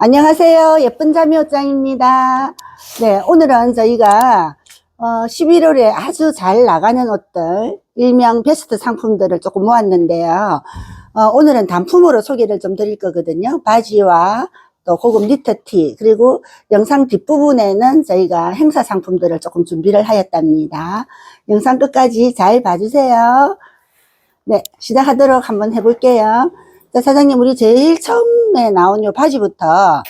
안녕하세요. 예쁜 자매옷장입니다. 네, 오늘은 저희가 어, 11월에 아주 잘 나가는 옷들, 일명 베스트 상품들을 조금 모았는데요. 어, 오늘은 단품으로 소개를 좀 드릴 거거든요. 바지와 또 고급 니트티, 그리고 영상 뒷부분에는 저희가 행사 상품들을 조금 준비를 하였답니다. 영상 끝까지 잘 봐주세요. 네, 시작하도록 한번 해볼게요. 자, 사장님, 우리 제일 처음에 나온 요 바지부터,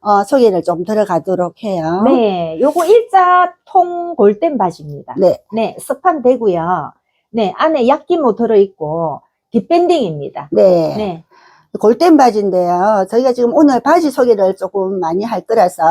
어, 소개를 좀 들어가도록 해요. 네, 요거 일자 통 골덴 바지입니다. 네, 네, 스판 되고요. 네, 안에 약기모 들어 있고 뒷밴딩입니다. 네. 네, 골덴 바지인데요. 저희가 지금 오늘 바지 소개를 조금 많이 할 거라서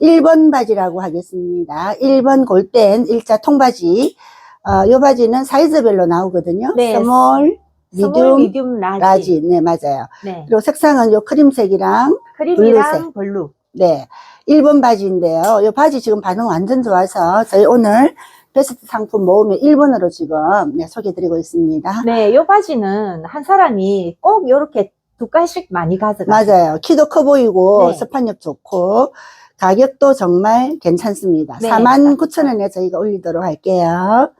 1번 바지라고 하겠습니다. 1번 골덴 일자 통바지. 어, 요 바지는 사이즈별로 나오거든요. 네. 스몰, 미디움, 미디움, 라지. 라지. 네, 맞아요. 네, 그리고 색상은 요 크림색이랑 크림이랑 블루. 네. 1번 바지인데요. 이 바지 지금 반응 완전 좋아서 저희 오늘 베스트 상품 모음에 1번으로 지금 네, 소개드리고 있습니다. 네, 요 바지는 한 사람이 꼭 요렇게 두 가지씩 많이 가져가. 맞아요. 키도 커 보이고 네. 스판력 좋고 가격도 정말 괜찮습니다. 네, 49,000원에 저희가 올리도록 할게요.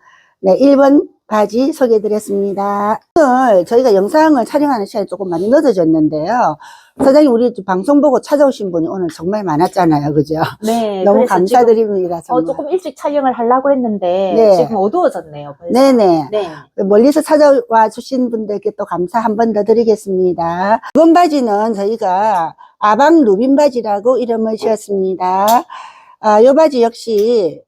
네, 1번 바지 소개드렸습니다. 오늘 저희가 영상을 촬영하는 시간이 조금 많이 늦어졌는데요. 사장님 우리 방송 보고 찾아오신 분이 오늘 정말 많았잖아요. 그죠? 네, 너무 감사드립니다. 어. 조금 일찍 촬영을 하려고 했는데 네. 지금 어두워졌네요. 벌써. 네네. 네. 멀리서 찾아와 주신 분들께 또 감사 한 번 더 드리겠습니다. 이번 바지는 저희가 아방 루빈 바지라고 이름을 지었습니다. 아, 이 바지 역시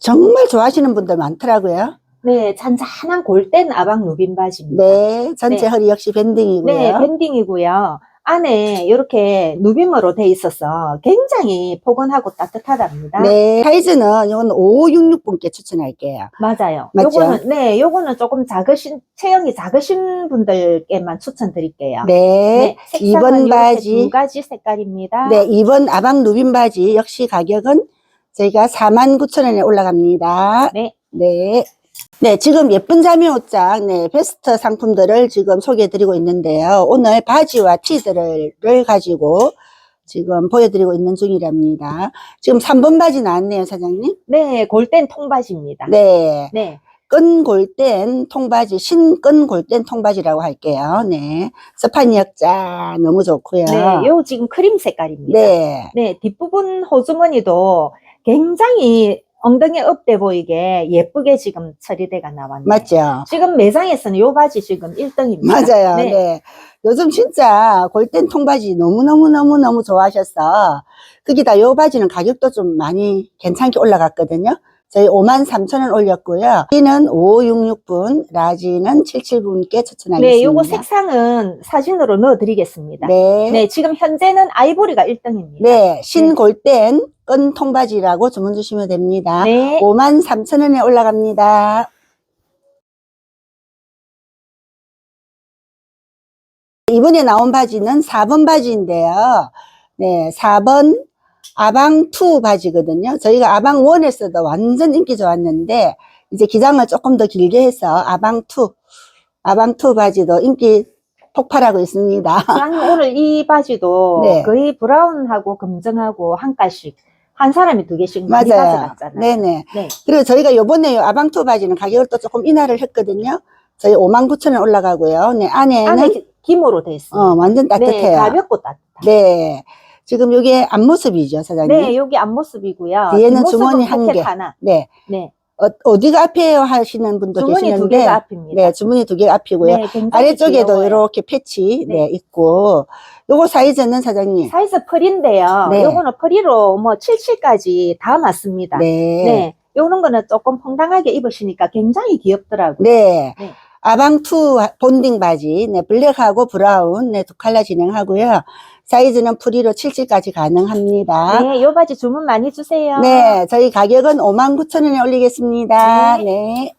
정말 좋아하시는 분들 많더라고요. 네, 잔잔한 골덴 아방 루빈 바지입니다. 네, 전체 네. 허리 역시 밴딩이고요. 네, 밴딩이고요. 안에 이렇게 누빔으로 돼 있어서 굉장히 포근하고 따뜻하답니다. 네, 사이즈는 이건 5566분께 추천할게요. 맞아요. 맞죠? 요거는 네, 요거는 조금 작으신 체형이 작으신 분들께만 추천드릴게요. 네, 색상은 2번 이렇게 바지. 두 가지 색깔입니다. 네, 2번 아방 루빈 바지 역시 가격은 저희가 49,000원에 올라갑니다. 네. 네. 네, 지금 예쁜 자매 옷장, 네, 베스트 상품들을 지금 소개해 드리고 있는데요. 오늘 바지와 티들을 를 가지고 지금 보여드리고 있는 중이랍니다. 지금 3번 바지 나왔네요, 사장님. 네, 골덴 통바지입니다. 네. 네. 끈 골덴 통바지, 신끈 골덴 통바지라고 할게요. 네. 스판 역자 너무 좋고요. 네, 요 지금 크림 색깔입니다. 네. 네, 뒷부분 호주머니도 굉장히 엉덩이 업돼 보이게 예쁘게 지금 처리대가 나왔네요. 맞죠? 지금 매장에서는 요 바지 지금 1등입니다. 맞아요. 네. 네. 요즘 진짜 골덴 통바지 너무너무너무너무 좋아하셔서, 거기다 요 바지는 가격도 좀 많이 괜찮게 올라갔거든요. 저희 53,000원 올렸고요. B는 5566분, 라지는 77분께 추천하겠습니다. 네, 요거 색상은 사진으로 넣어드리겠습니다. 네. 네. 지금 현재는 아이보리가 1등입니다. 네, 신골덴 끈 통바지라고 주문 주시면 됩니다. 네. 53,000원에 올라갑니다. 이번에 나온 바지는 4번 바지인데요. 네, 4번 아방2 바지거든요. 저희가 아방1에서도 완전 인기 좋았는데, 이제 기장을 조금 더 길게 해서 아방2, 아방2 바지도 인기 폭발하고 있습니다. 사장님 오늘 이 바지도 네. 거의 브라운하고 검정하고 한 가씩 한 사람이 두 개씩 맞아요. 가져갔잖아요. 네네. 네. 그리고 저희가 요번에 요 아방투 바지는 가격을 또 조금 인하를 했거든요. 저희 59,000원 올라가고요. 네, 안에는 안에 기- 기모로 돼 있습니다. 어, 완전 네, 따뜻해요. 가볍고 따뜻해요. 네. 지금 이게 앞모습이죠, 사장님. 네, 여기 앞모습이고요. 뒤에는 주머니 한 개. 하나. 네. 네, 어, 디가 앞이에요 하시는 분도 주머니 두 계시는데. 개가 앞입니다. 네, 주머니 두 개가 앞이고요. 네, 아래쪽에도 귀여워요. 이렇게 패치, 네. 네. 있고. 요거 사이즈는 사장님. 사이즈 프리인데요. 네. 요거는 프리로 뭐 77까지 다 맞습니다. 네. 네. 요런 거는 조금 퐁당하게 입으시니까 굉장히 귀엽더라고요. 네. 네. 아방2 본딩 바지, 네, 블랙하고 브라운, 네, 두 컬러 진행하고요. 사이즈는 프리로 77까지 가능합니다. 네, 요 바지 주문 많이 주세요. 네, 저희 가격은 59,000원에 올리겠습니다. 네. 네.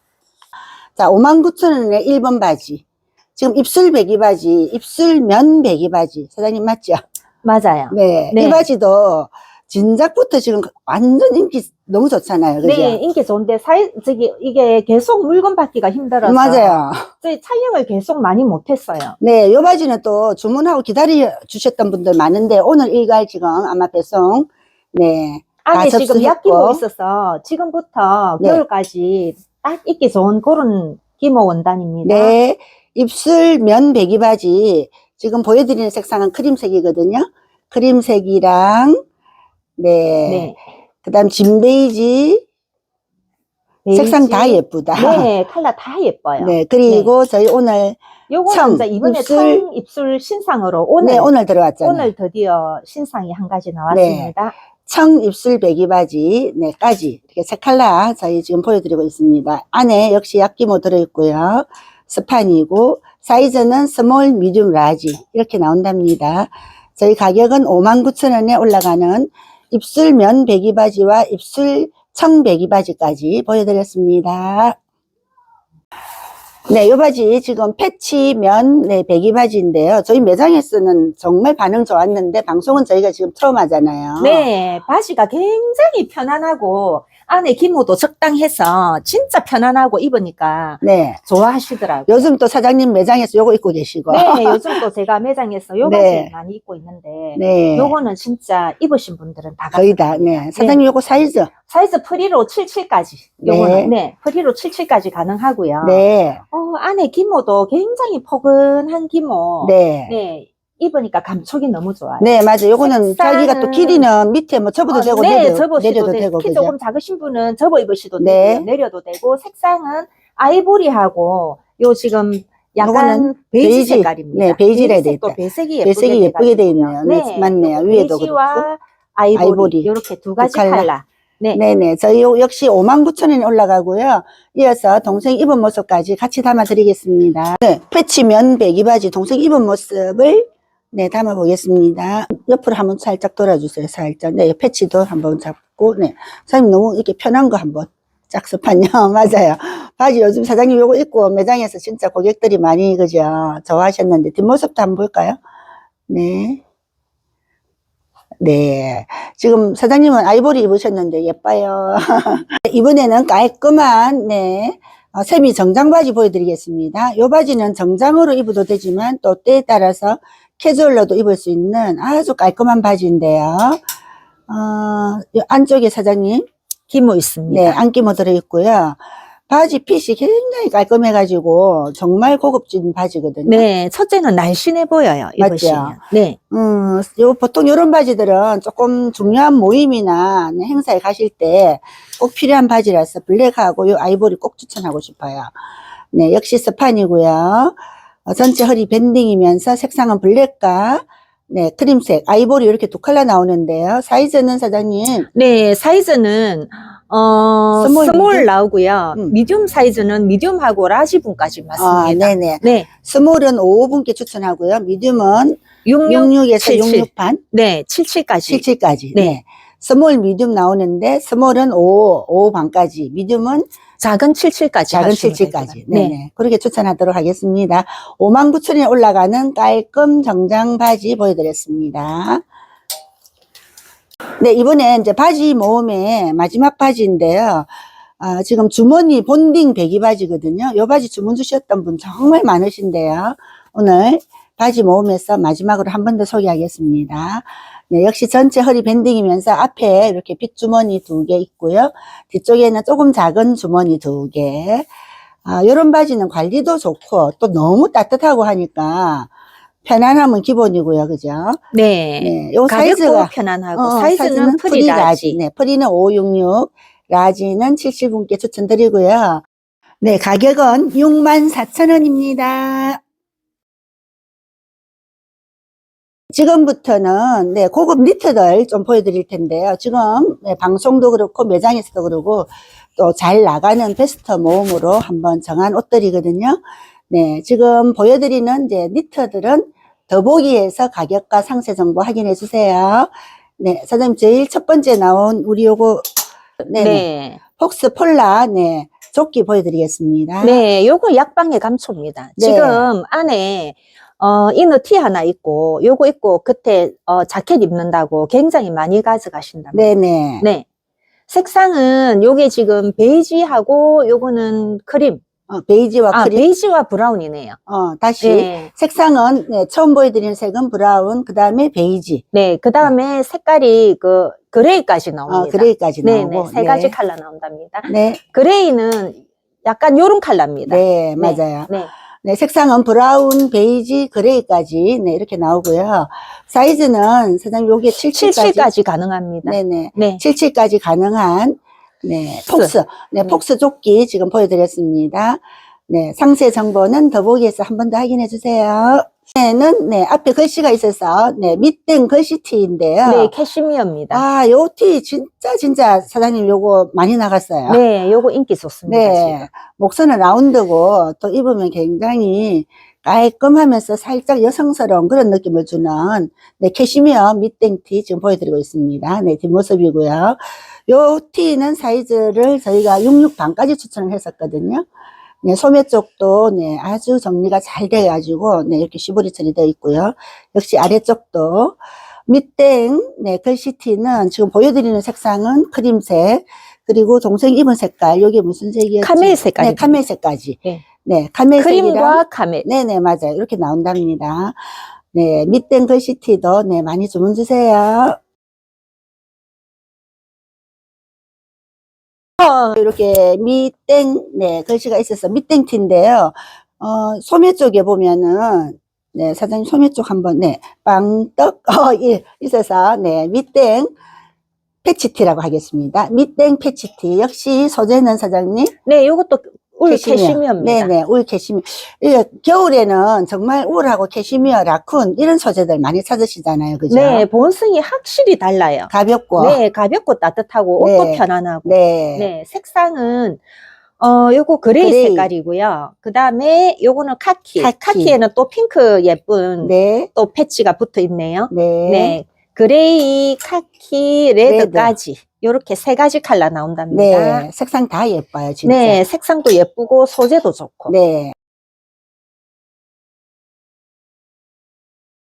자, 59,000원에 1번 바지. 지금 입술 배기 바지, 입술 면 배기 바지. 사장님 맞죠? 맞아요. 네. 네. 이 바지도 진작부터 지금 완전 인기 너무 좋잖아요. 그죠? 네, 인기 좋은데 사이 저기 이게 계속 물건 받기가 힘들어서 맞아요. 저희 촬영을 계속 많이 못했어요. 네, 요 바지는 또 주문하고 기다려 주셨던 분들 많은데 오늘 일괄 지금 아마 배송 네. 다 지금. 약기모 있어서 지금부터 네. 겨울까지 딱 입기 좋은 그런 기모 원단입니다. 네. 입술 면 배기 바지 지금 보여드리는 색상은 크림색이거든요. 크림색이랑 네. 네. 그다음 진베이지 색상 다 베이지. 예쁘다. 네, 컬러 다 예뻐요. 네, 그리고 저희 오늘 요거는 청, 이제 이번에 입술. 청 입술 신상으로 오늘 네, 오늘 들어왔잖아요. 오늘 드디어 신상이 한 가지 나왔습니다. 청 입술 배기 바지 네까지 이렇게 세 컬러 저희 지금 보여드리고 있습니다. 안에 역시 약기모 들어있고요. 스판이고 사이즈는 스몰, 미디움, 라지 이렇게 나온답니다. 저희 가격은 59,000원에 올라가는 입술 면 배기 바지와 입술 청 배기 바지까지 보여드렸습니다. 네, 이 바지 지금 패치 면 네, 배기 바지인데요. 저희 매장에서는 정말 반응 좋았는데 방송은 저희가 지금 처음 하잖아요. 네, 바지가 굉장히 편안하고 안에 기모도 적당해서 진짜 편안하고 입으니까 네. 좋아하시더라고요. 요즘 또 사장님 매장에서 요거 입고 계시고. 네, 요즘도 제가 매장에서 요 바지 네. 많이 입고 있는데 네. 요거는 진짜 입으신 분들은 다 거의 다. 네. 사장님 요거 사이즈. 사이즈 프리로 77까지. 네. 요거는 네, 프리로 77까지 가능하고요. 네. 어, 안에 기모도 굉장히 포근한 기모. 네. 네, 입으니까 감촉이 너무 좋아요. 네, 맞아요. 요거는 색상은- 자기가 또 길이는 밑에 뭐 접어도 어, 되고 네, 내려, 접으셔도 내려도 되고, 되고, 키 그죠? 조금 작으신 분은 접어 입으셔도 네. 되고 내려도 되고 색상은 아이보리하고 요 지금 약간 요거는 베이지, 베이지. 색깔입니다. 네, 베이지라 해야 베이지색도 되겠다. 배색이 예쁘게, 배색이 예쁘게 돼 있네요. 네, 네, 맞네요. 요거 위에도 그렇고. 베이지와 아이보리, 아이보리. 이렇게 두 가지 컬러. 컬러. 네. 네네. 저희 요- 역시 59,000원에 올라가고요. 이어서 동생 입은 모습까지 같이 담아드리겠습니다. 네. 패치 면 배기 바지 동생 입은 모습을 네, 담아보겠습니다. 옆으로 한번 살짝 돌아주세요. 살짝. 네, 패치도 한번 잡고, 네. 사장님 너무 이렇게 편한 거 한번 짝수판요. 맞아요. 바지 요즘 사장님 요거 입고 매장에서 진짜 고객들이 많이, 그죠? 좋아하셨는데, 뒷모습도 한번 볼까요? 네. 네. 지금 사장님은 아이보리 입으셨는데 예뻐요. 이번에는 깔끔한, 네. 어, 세미 정장 바지 보여드리겠습니다. 이 바지는 정장으로 입어도 되지만 또 때에 따라서 캐주얼로도 입을 수 있는 아주 깔끔한 바지인데요. 어, 요 안쪽에 사장님, 기모 있습니다. 네, 안기모 들어있고요. 바지 핏이 굉장히 깔끔해가지고 정말 고급진 바지거든요. 네, 첫째는 날씬해 보여요. 맞죠? 네. 음, 요, 보통 요런 바지들은 조금 중요한 모임이나 네, 행사에 가실 때 꼭 필요한 바지라서 블랙하고 요 아이보리 꼭 추천하고 싶어요. 네, 역시 스판이고요. 어, 전체 허리 밴딩이면서 색상은 블랙과 네, 크림색, 아이보리 이렇게 두 컬러 나오는데요. 사이즈는 사장님, 네, 사이즈는 어 스몰, 스몰, 미디움? 나오고요. 음. 미디움 사이즈는 미디움하고 라지 분까지 아, 맞습니다. 네네. 네. 스몰은 55분께 추천하고요. 미디움은 66, 66에서 77. 66판, 네, 77까지. 77까지. 네. 네. 스몰, 미디움 나오는데, 스몰은 5, 5 반까지, 미디움은 작은 77까지. 작은 77까지. 네네. 그렇게 추천하도록 하겠습니다. 59,000원에 올라가는 깔끔 정장 바지 보여드렸습니다. 네, 이번에 이제 바지 모음의 마지막 바지인데요. 아, 지금 주머니 본딩 배기 바지거든요. 요 바지 주문 주셨던 분 정말 많으신데요. 오늘 바지 모음에서 마지막으로 한 번 더 소개하겠습니다. 네, 역시 전체 허리 밴딩이면서 앞에 이렇게 빗주머니 두 개 있고요. 뒤쪽에는 조금 작은 주머니 두 개. 아, 요런 바지는 관리도 좋고 또 너무 따뜻하고 하니까 편안함은 기본이고요. 그죠? 네. 네, 요 가볍고 사이즈가 편안하고 어, 사이즈는 프리 라지. 네, 프리는 566, 라지는 77분께 추천드리고요. 네, 가격은 64,000원입니다. 지금부터는 네, 고급 니트들 좀 보여드릴 텐데요. 지금 네, 방송도 그렇고 매장에서도 그러고 또 잘 나가는 베스트 모음으로 한번 정한 옷들이거든요. 네, 지금 보여드리는 이제 니트들은 더보기에서 가격과 상세 정보 확인해 주세요. 네, 사장님 제일 첫 번째 나온 우리 요거 네, 네. 폭스 폴라 네 조끼 보여드리겠습니다. 네, 요거 약방의 감초입니다. 네. 지금 안에 어, 이너 티 하나 입고, 요거 입고, 그때, 어, 자켓 입는다고 굉장히 많이 가져가신답니다. 네네. 네. 색상은 요게 지금 베이지하고 요거는 크림. 어, 베이지와 아, 크림. 베이지와 브라운이네요. 어, 다시. 네. 색상은 네, 처음 보여드리는 색은 브라운, 그 다음에 베이지, 네. 그 다음에 색깔이 그, 그레이까지 나옵니다. 어, 그레이까지 네, 나오고. 네. 세 가지 컬러 나온답니다. 네, 그레이는 약간 요런 컬러입니다. 네, 맞아요. 네. 네, 색상은 브라운, 베이지, 그레이까지 네, 이렇게 나오고요. 사이즈는 사장님 요게 77까지. 77까지 가능합니다. 네. 네네. 네. 77까지 가능한 네, 폭스. 네, 네. 폭스 조끼 지금 보여드렸습니다. 네, 상세 정보는 더보기에서 한 번 더 확인해 주세요. 네는 네, 앞에 글씨가 있어서 네, 밑된 글씨 티인데요. 네, 캐시미어입니다. 아, 요 티 진짜 진짜 사장님 요거 많이 나갔어요. 네, 요거 인기 좋습니다. 네. 지금. 목선은 라운드고 또 입으면 굉장히 깔끔하면서 살짝 여성스러운 그런 느낌을 주는 네, 캐시미어 밑땡티 지금 보여드리고 있습니다. 네, 뒷모습이고요. 요 티는 사이즈를 저희가 66 반까지 추천을 했었거든요. 네, 소매 쪽도 네, 아주 정리가 잘 돼가지고 네, 이렇게 시보리 처리되어 있고요. 역시 아래쪽도 밑땡 네, 글씨티는 지금 보여드리는 색상은 크림색 그리고 동생 입은 색깔 요게 무슨 색이었지? 카멜 색깔. 네, 카멜 색까지. 네. 네, 카멜색이랑 크림과 카멜. 네네 맞아요. 이렇게 나온답니다. 네, 밑된 글씨티도 네 많이 주문 주세요. 어, 이렇게 밑땡 네 글씨가 있어서 밑땡 티인데요. 어, 소매 쪽에 보면은 네 사장님 소매 쪽 한번 네 빵떡 어, 예, 있어서 네 밑땡 패치티라고 하겠습니다. 밑땡 패치티 역시 소재는 사장님 네, 요것도 울 캐시미어. 네네, 울 캐시미어. 겨울에는 정말 울하고 캐시미어, 라쿤 이런 소재들 많이 찾으시잖아요, 그죠? 네, 본성이 확실히 달라요. 가볍고. 네, 가볍고 따뜻하고 옷도 네. 편안하고. 네. 네, 색상은 어 요거 그레이, 그레이. 색깔이고요. 그 다음에 요거는 카키. 카키. 에는또 핑크 예쁜 네. 또 패치가 붙어 있네요. 네. 네. 그레이, 카키, 레드까지 요렇게 세 가지 컬러 나온답니다. 네. 색상 다 예뻐요, 진짜. 네, 색상도 예쁘고 소재도 좋고. 네.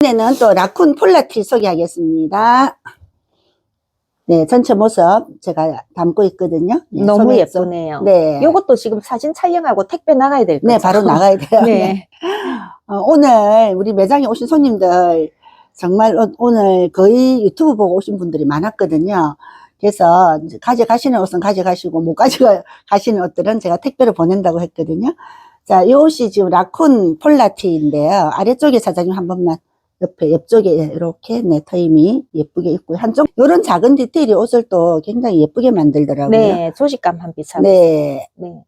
이번에는 또 라쿤 폴라티 소개하겠습니다. 네, 전체 모습 제가 담고 있거든요. 네, 너무 소매 쪽. 예쁘네요. 네. 요것도 지금 사진 촬영하고 택배 나가야 될 거죠? 네, 바로 나가야 돼요. 네. 어, 오늘 우리 매장에 오신 손님들 정말 오- 오늘 거의 유튜브 보고 오신 분들이 많았거든요. 그래서 가져가시는 옷은 가져가시고 못 가져가시는 옷들은 제가 택배로 보낸다고 했거든요. 자, 이 옷이 지금 라쿤 폴라티인데요. 아래쪽에 사장님 한 번만 옆에 옆쪽에 이렇게 네 터임이 예쁘게 있고요. 한쪽 이런 작은 디테일이 옷을 또 굉장히 예쁘게 만들더라고요. 네, 조직감 한 비참. 네. 네.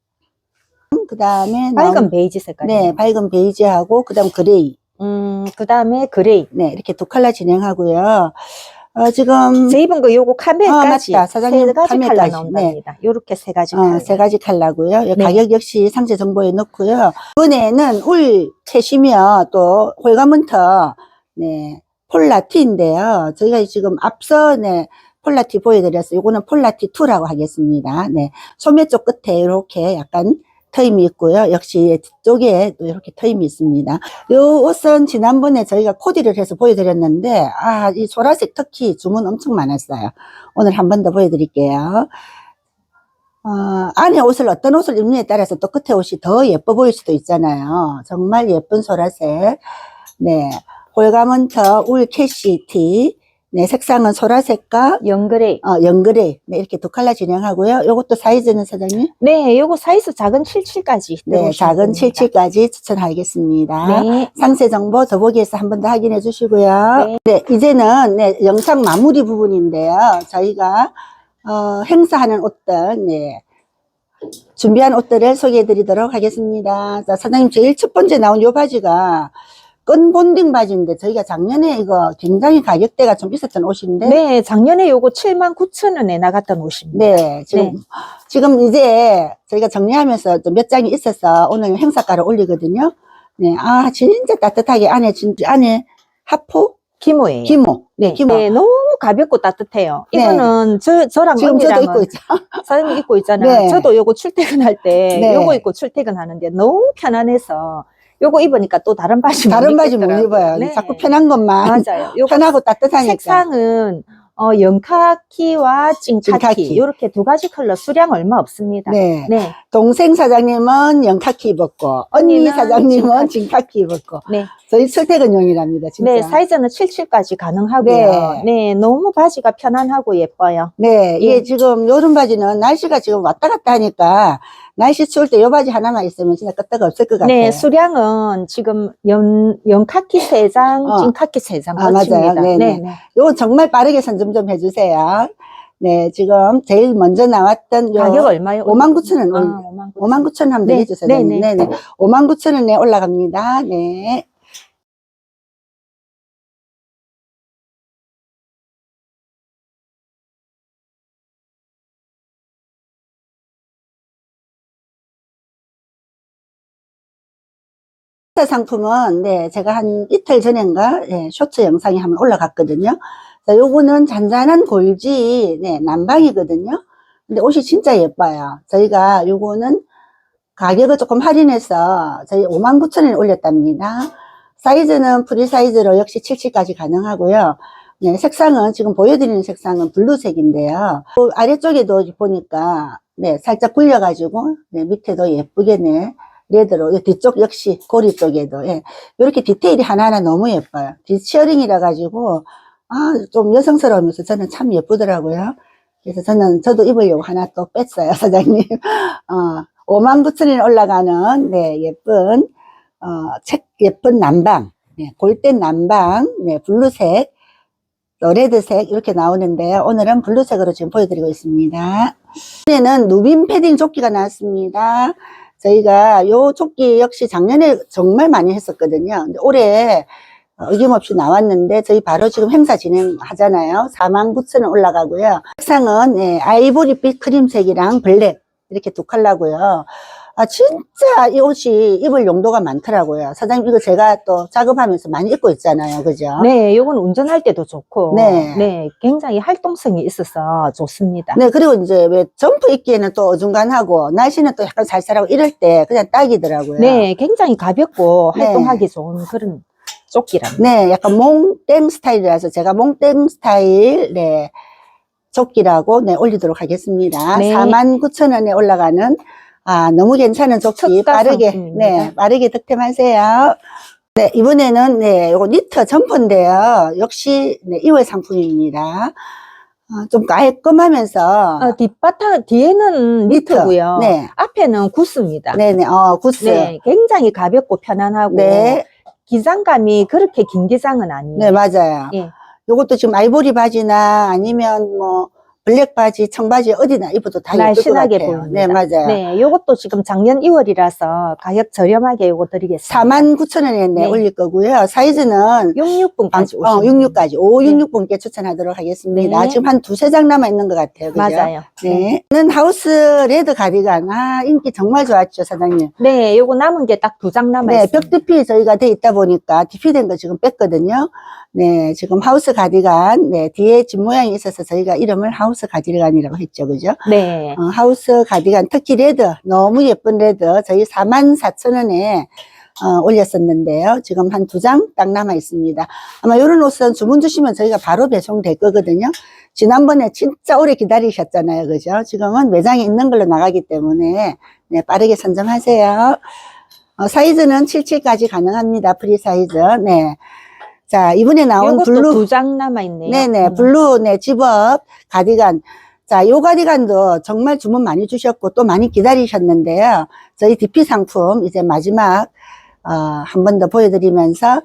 그다음에 밝은 베이지 색깔. 네, 밝은 베이지하고 그다음 그레이. 음, 그 다음에 그레이. 네, 이렇게 두 컬러 진행하고요. 어, 지금, 제 입은 거 요거 카멜까지 아, 맞다. 사장님 세 가지 컬러 카멜까지. 나온답니다. 요렇게 세 가지 어. 세 가지 컬러고요. 네. 가격 역시 상세 정보에 넣고요. 이번에는 울 캐시미어 또 홀가문터, 네, 폴라티인데요. 저희가 지금 앞서, 네, 폴라티 보여드렸어요. 이거는 폴라티 2라고 하겠습니다. 네, 소매 쪽 끝에 이렇게 약간 터임이 있고요. 역시 뒤쪽에 또 이렇게 터임이 있습니다. 이 옷은 지난번에 저희가 코디를 해서 보여드렸는데, 아, 이 소라색 특히 주문 엄청 많았어요. 오늘 한 번 더 보여드릴게요. 어, 안에 옷을 어떤 옷을 입느냐에 따라서 또 끝에 옷이 더 예뻐 보일 수도 있잖아요. 정말 예쁜 소라색. 네. 홀가먼터 울 캐시 티. 네. 색상은 소라색과 영그레이. 어, 연그레이. 네. 이렇게 두 컬러 진행하고요. 요것도 사이즈는 사장님? 네, 요거 사이즈 작은 77까지. 네. 작은 77까지 추천하겠습니다. 네. 상세 정보 더보기에서 한 번 더 확인해 주시고요. 네. 이제는 네, 영상 마무리 부분인데요. 저희가 어, 행사하는 옷들, 네. 준비한 옷들을 소개해 드리도록 하겠습니다. 자, 사장님 제일 첫 번째 나온 요 바지가 끈 본딩 바지인데 저희가 작년에 이거 굉장히 가격대가 좀 있었던 옷인데 네, 작년에 요거 7만 9천 원에 나갔던 옷입니다. 네, 지금, 네. 지금 이제 저희가 정리하면서 또 몇 장이 있어서 오늘 행사가를 올리거든요. 네, 아, 진짜 따뜻하게 안에, 진짜 안에 하포? 기모예요. 기모. 네, 기모. 네, 너무 가볍고 따뜻해요. 네. 이거는 저, 저랑 지금 저도 입고 있죠. 사장님 입고 있잖아요. 네. 저도 요거 출퇴근할 때 네. 요거 입고 출퇴근하는데 너무 편안해서 요거 입으니까 또 다른 바지 다른 바지 못 입겠더라고요. 입어요. 네. 자꾸 편한 것만. 맞아요. 요거 편하고 따뜻하니까. 색상은 어, 연카키와 찐카키. 이렇게 두 가지 컬러 수량 얼마 없습니다. 네. 네. 동생 사장님은 영카키 입었고, 언니 언니는 사장님은 진카키 입었고, 네. 저희 출퇴근용이랍니다, 진짜. 네, 사이즈는 77까지 가능하고요. 네. 네. 너무 바지가 편안하고 예뻐요. 네, 이게 예. 지금 요런 바지는 날씨가 지금 왔다 갔다 하니까 날씨 추울 때 요 바지 하나만 있으면 진짜 끄떡 없을 것 같아요. 네, 수량은 지금 연, 연카키 세장 어. 찐카키 세장 아. 맞아요. 네네. 네, 네. 요거 정말 빠르게 선점 좀 해주세요. 네, 지금 제일 먼저 나왔던 요 가격 얼마요? 59,000원 올, 아, 59,000원. 59,000원 하면 네, 되겠죠, 네, 사장님. 네. 네네. 59,000원에 올라갑니다. 네. 상품은 네 제가 한 이틀 전인가 네, 쇼츠 영상이 한번 올라갔거든요. 자, 요거는 잔잔한 골지 네 남방이거든요. 근데 옷이 진짜 예뻐요. 저희가 요거는 가격을 조금 할인해서 저희 59,000원에 올렸답니다. 사이즈는 프리 사이즈로 역시 77까지 가능하고요. 네, 색상은 지금 보여드리는 색상은 블루색인데요. 그 아래쪽에도 보니까 네, 살짝 굴려가지고 네, 밑에도 예쁘게 네, 레드로 이 뒤쪽 역시 고리 쪽에도 예, 이렇게 디테일이 하나하나 너무 예뻐요. 디치어링이라 가지고 아, 좀 여성스러우면서 저는 참 예쁘더라고요. 그래서 저는 저도 입으려고 하나 또 뺐어요, 사장님. 어, 5만 9천원에 올라가는 네, 예쁜 어, 책 예쁜 남방, 네, 골덴 남방, 네, 블루색, 또 레드색 이렇게 나오는데요. 오늘은 블루색으로 지금 보여드리고 있습니다. 이번에는 누빔 패딩 조끼가 나왔습니다. 저희가 요 조끼 역시 작년에 정말 많이 했었거든요. 올해 어김없이 나왔는데 저희 바로 지금 행사 진행하잖아요. 49,000원 올라가고요. 색상은 네, 아이보리빛 크림색이랑 블랙 이렇게 두 컬러고요. 아 진짜 이 옷이 입을 용도가 많더라고요. 사장님 이거 제가 또 작업하면서 많이 입고 있잖아요. 그죠? 네, 요건 운전할 때도 좋고, 네. 네, 굉장히 활동성이 있어서 좋습니다. 네, 그리고 이제 왜 점프 입기에는 또 어중간하고 날씨는 또 약간 살살하고 이럴 때 그냥 딱이더라고요. 네, 굉장히 가볍고 네. 활동하기 좋은 그런 조끼랍니다. 네, 약간 몽댐 스타일이라서 제가 몽댐 스타일, 네, 조끼라고, 네, 올리도록 하겠습니다. 네. 49,000원에 올라가는, 아, 너무 괜찮은 조끼, 빠르게. 네, 빠르게 득템하세요. 네, 이번에는, 네, 요거 니트 점퍼인데요. 역시, 네, 2월 상품입니다. 어, 좀 깔끔하면서, 어, 뒷바탕, 뒤에는 니트. 니트고요. 네. 앞에는 구스입니다. 네네, 어, 구스. 네, 굉장히 가볍고 편안하고 네, 기장감이 그렇게 긴 기장은 아니에요. 네, 맞아요. 예. 요것도 지금 아이보리 바지나 아니면 뭐 블랙 바지, 청바지 어디나 입어도 다 날씬하게. 보입니다. 네, 맞아요. 네, 요것도 지금 작년 2월이라서 가격 저렴하게 요거 드리겠습니다. 49,000원에 네, 네. 올릴 거고요. 사이즈는 66분까지 어, 오시면 66까지, 5566분께 추천하도록 하겠습니다. 네. 지금 한 두세 장 남아 있는 것 같아요. 그죠? 맞아요. 네. 는 하우스 레드 가디건. 아, 인기 정말 좋았죠, 사장님. 네, 요거 남은 게 딱 두 장 남아 네, 있습니다. 벽 DP 저희가 돼 있다 보니까 DP 된 거 지금 뺐거든요. 네, 지금 하우스 가디건, 네, 뒤에 집 모양이 있어서 저희가 이름을 하우스 가디건이라고 했죠, 그죠? 네. 어, 하우스 가디건, 특히 레드, 너무 예쁜 레드, 저희 44,000원에 어, 올렸었는데요. 지금 한 두 장 딱 남아 있습니다. 아마 이런 옷은 주문 주시면 저희가 바로 배송될 거거든요. 지난번에 진짜 오래 기다리셨잖아요. 그죠? 지금은 매장에 있는 걸로 나가기 때문에 네, 빠르게 선점하세요. 어, 사이즈는 77까지 가능합니다. 프리 사이즈. 네. 자, 이번에 나온 블루. 두 장 남아 있네요. 네네, 블루, 네, 집업, 가디건. 자, 요 가디건도 정말 주문 많이 주셨고 또 많이 기다리셨는데요. 저희 DP 상품 이제 마지막, 어, 한 번 더 보여드리면서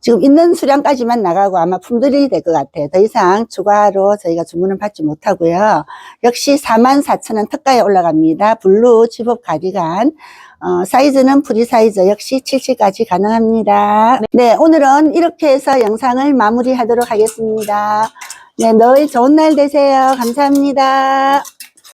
지금 있는 수량까지만 나가고 아마 품절이 될 것 같아요. 더 이상 추가로 저희가 주문을 받지 못하고요. 역시 44,000원 특가에 올라갑니다. 블루 집업 가디건. 어, 사이즈는 프리 사이즈 역시 77까지 가능합니다. 네, 오늘은 이렇게 해서 영상을 마무리하도록 하겠습니다. 네, 늘 좋은 날 되세요. 감사합니다.